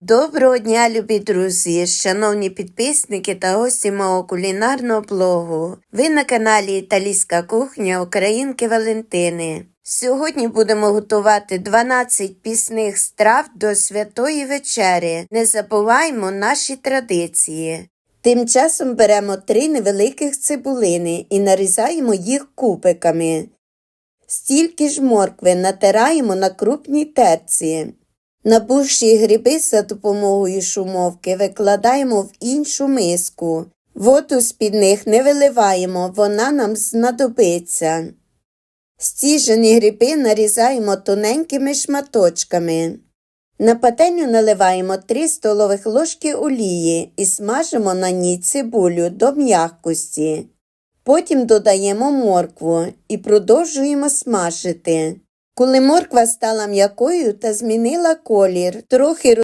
Доброго дня, любі друзі, шановні підписники та гості мого кулінарного блогу. Ви на каналі Італійська кухня Українки Валентини. Сьогодні будемо готувати 12 пісних страв до святої вечері. Не забуваємо наші традиції. Тим часом беремо три невеликих цибулини і нарізаємо їх кубиками. Стільки ж моркви натираємо на крупній терці. Набувші гриби за допомогою шумовки викладаємо в іншу миску. Воду з-під них не виливаємо, вона нам знадобиться. Стіжені гриби нарізаємо тоненькими шматочками. На пательню наливаємо 3 столових ложки олії і смажимо на ній цибулю до м'якості. Потім додаємо моркву і продовжуємо смажити. Коли морква стала м'якою та змінила колір, трохи